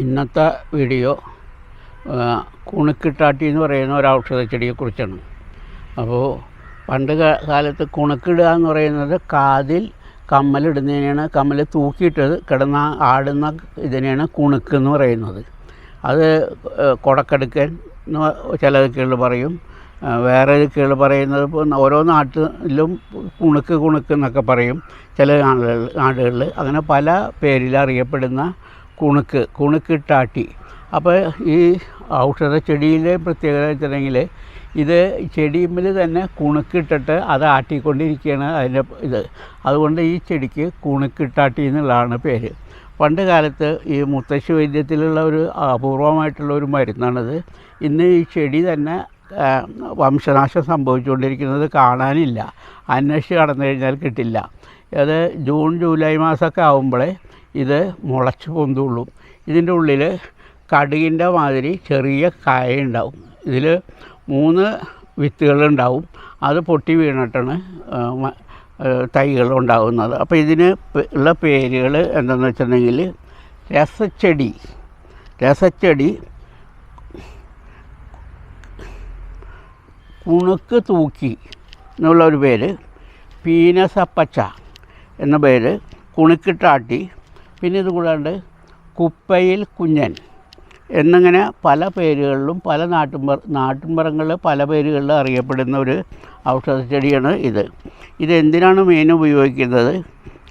ഇന്നത്തെ വീഡിയോ കുണുക്കിട്ടാട്ടി എന്ന് പറയുന്ന ഒരു ഔഷധ ചെടിയെക്കുറിച്ചാണ്. അപ്പോൾ പണ്ട് കാലത്ത് കുണുക്കിടുക എന്ന് പറയുന്നത് കാതിൽ കമ്മലിടുന്നതിനെയാണ് കമ്മൽ തൂക്കിയിട്ടത് കിടന്ന ആടുന്ന ഇതിനെയാണ് കുണുക്ക് എന്ന് പറയുന്നത്. അത് കൊടക്കെടുക്കൻ എന്ന് ചില കീഴിൽ പറയും. വേറെ കീഴിൽ പറയുന്നത് ഇപ്പോൾ ഓരോ നാട്ടിലും കുണുക്ക് കുണുക്ക് എന്നൊക്കെ പറയും ചില നാടുകളിൽ അങ്ങനെ പല പേരിൽ അറിയപ്പെടുന്ന കുണുക്ക് കുണുക്കിട്ടാട്ടി അപ്പോൾ ഈ ഔഷധ ചെടിയിലെ പ്രത്യേകത വെച്ചിട്ടുണ്ടെങ്കിൽ ഇത് ചെടിയിൽ തന്നെ കുണുക്കിട്ടിട്ട് അത് ആട്ടിക്കൊണ്ടിരിക്കുകയാണ് അതിന്റെ ഇത്. അതുകൊണ്ട് ഈ ചെടിക്ക് കുണുക്കിട്ടാട്ടി എന്നുള്ളതാണ് പേര്. പണ്ട് കാലത്ത് ഈ മുത്തശ്ശി വൈദ്യത്തിലുള്ള ഒരു അപൂർവമായിട്ടുള്ള ഒരു മരുന്നാണിത്. ഇന്ന് ഈ ചെടി തന്നെ വംശനാശം സംഭവിച്ചുകൊണ്ടിരിക്കുന്നത് കാണാനില്ല. അന്വേഷിച്ച് കടന്നു കഴിഞ്ഞാൽ കിട്ടില്ല. അത് ജൂൺ ജൂലൈ മാസമൊക്കെ ആകുമ്പോഴേ ഇത് മുളച്ച് പൊന്തുള്ളൂ. ഇതിന്റെ ഉള്ളിൽ കടുകിന്റെ മാതിരി ചെറിയ കായ ഉണ്ടാവും ഇതിൽ മൂന്ന് വിത്തുകളുണ്ടാവും. അത് പൊട്ടി വീണിട്ടാണ് തൈകൾ ഉണ്ടാകുന്നത് അപ്പോൾ ഇതിന് ഉള്ള പേരുകൾ എന്താണെന്ന് വെച്ചിട്ടുണ്ടെങ്കിൽ രസച്ചെടി രസച്ചെടി കുണുക്ക് തൂക്കി എന്നുള്ള ഒരു പേര് പീനസപ്പച്ച. എന്ന പേര് കുണുക്കിട്ടാട്ടി. പിന്നെ ഇതുകൂടാണ്ട് കുപ്പയിൽ കുഞ്ഞൻ എന്നിങ്ങനെ പല പേരുകളിലും പല നാട്ടുംപുറ നാട്ടിൻപുറങ്ങളിൽ പല പേരുകളിലും അറിയപ്പെടുന്ന ഒരു ഔഷധ ചെടിയാണ് ഇത്. ഇതെന്തിനാണ് മെയിൻ ഉപയോഗിക്കുന്നത്?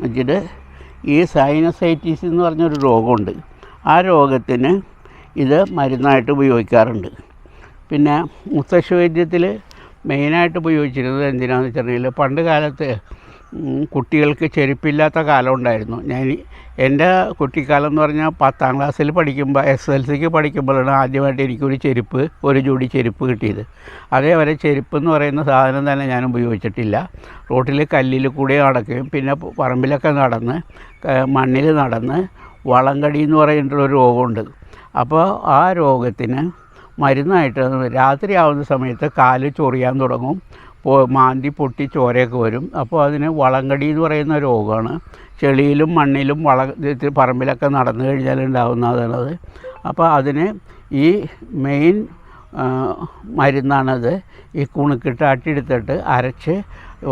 വെച്ചിട്ട് ഈ സൈനസൈറ്റിസ് എന്ന് പറഞ്ഞൊരു രോഗമുണ്ട്. ആ രോഗത്തിന് ഇത് മരുന്നായിട്ട് ഉപയോഗിക്കാറുണ്ട്. പിന്നെ മുത്തശ്ശി വൈദ്യത്തിൽ മെയിനായിട്ട് ഉപയോഗിച്ചിരുന്നത് എന്തിനാണെന്ന് വെച്ചിട്ടുണ്ടെങ്കിൽ പണ്ട് കാലത്ത് കുട്ടികൾക്ക് ചെരുപ്പില്ലാത്ത കാലം ഉണ്ടായിരുന്നു. ഞാൻ എന്റെ കുട്ടിക്കാലം എന്ന് പറഞ്ഞാൽ പത്താം ക്ലാസ്സിൽ പഠിക്കുമ്പോൾ എസ് എൽ സിക്ക് പഠിക്കുമ്പോഴാണ് ആദ്യമായിട്ട് എനിക്കൊരു ചെരുപ്പ് ഒരു ജോഡി ചെരുപ്പ് കിട്ടിയത്. അതേവരെ ചെരുപ്പ് എന്ന് പറയുന്ന സാധനം തന്നെ ഞാൻ ഉപയോഗിച്ചിട്ടില്ല. റോട്ടിൽ കല്ലിൽ കൂടെ നടക്കുകയും പിന്നെ പറമ്പിലൊക്കെ നടന്ന് മണ്ണിൽ നടന്ന് വളങ്കടി എന്ന് പറഞ്ഞിട്ടുള്ളൊരു രോഗമുണ്ട്. അപ്പോൾ ആ രോഗത്തിന് മരുന്നായിട്ട് രാത്രിയാവുന്ന സമയത്ത് കാൽ ചൊറിയാൻ തുടങ്ങും. മാന്തി പൊട്ടി ചോരയൊക്കെ വരും. അപ്പോൾ അതിന് വളങ്കടി എന്ന് പറയുന്ന രോഗമാണ്. ചെളിയിലും മണ്ണിലും വള പറമ്പിലൊക്കെ നടന്നു കഴിഞ്ഞാൽ ഉണ്ടാകുന്നതാണത് അപ്പോൾ അതിന് ഈ മെയിൻ മരുന്നാണത്. ഈ കുണുക്കിട്ട് അട്ടിയെടുത്തിട്ട് അരച്ച്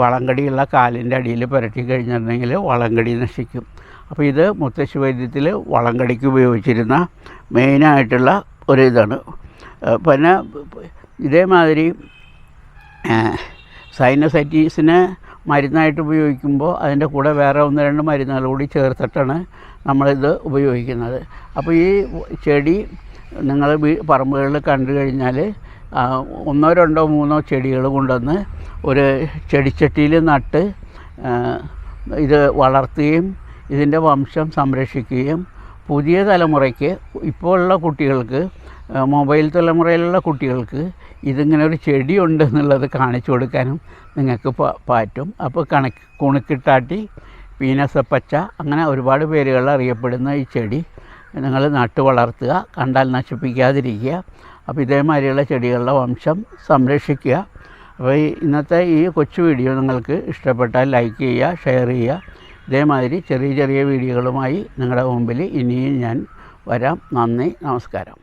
വളങ്കടിയുള്ള കാലിന്റെ അടിയിൽ പുരട്ടി കഴിഞ്ഞിട്ടുണ്ടെങ്കിൽ വളങ്കടി നശിക്കും. അപ്പോൾ ഇത് മുത്തശ്ശി വൈദ്യത്തിൽ വളങ്കടിക്ക് ഉപയോഗിച്ചിരുന്ന മെയിനായിട്ടുള്ള ഒരു ഇതാണ് പിന്നെ ഇതേമാതിരി സൈനസൈറ്റീസിന് മരുന്നായിട്ട് ഉപയോഗിക്കുമ്പോൾ അതിന്റെ കൂടെ വേറെ ഒന്ന് രണ്ട് മരുന്നുകൾ കൂടി ചേർത്തിട്ടാണ് നമ്മളിത് ഉപയോഗിക്കുന്നത്. അപ്പോൾ ഈ ചെടി നിങ്ങൾ പറമ്പുകളിൽ കണ്ടു കഴിഞ്ഞാൽ ഒന്നോ രണ്ടോ മൂന്നോ ചെടികൾ കൊണ്ടുവന്ന് ഒരു ചെടിച്ചട്ടിയിൽ നട്ട് ഇത് വളർത്തുകയും ഇതിന്റെ വംശം സംരക്ഷിക്കുകയും പുതിയ തലമുറയ്ക്ക് ഇപ്പോഴുള്ള കുട്ടികൾക്ക് മൊബൈൽ തലമുറയിലുള്ള കുട്ടികൾക്ക് ഇതിങ്ങനെ ഒരു ചെടിയുണ്ട് എന്നുള്ളത് കാണിച്ചു കൊടുക്കാനും നിങ്ങൾക്ക് പറ്റും. അപ്പോൾ കണക്ക് കുണുക്കിട്ടാട്ടി പീനസപ്പച്ച അങ്ങനെ ഒരുപാട് പേരുകളിൽ അറിയപ്പെടുന്ന ഈ ചെടി നിങ്ങൾ നട്ടു വളർത്തുക കണ്ടാൽ നശിപ്പിക്കാതിരിക്കുക. അപ്പോൾ ഇതേമാതിരിയുള്ള ചെടികളുടെ വംശം സംരക്ഷിക്കുക. അപ്പോൾ ഇന്നത്തെ ഈ കൊച്ചു വീഡിയോ നിങ്ങൾക്ക് ഇഷ്ടപ്പെട്ടാൽ ലൈക്ക് ചെയ്യുക ഷെയർ ചെയ്യുക. ഇതേമാതിരി ചെറിയ ചെറിയ വീഡിയോകളുമായി നിങ്ങളുടെ മുമ്പിൽ ഇനിയും ഞാൻ വരാം. നന്ദി നമസ്കാരം.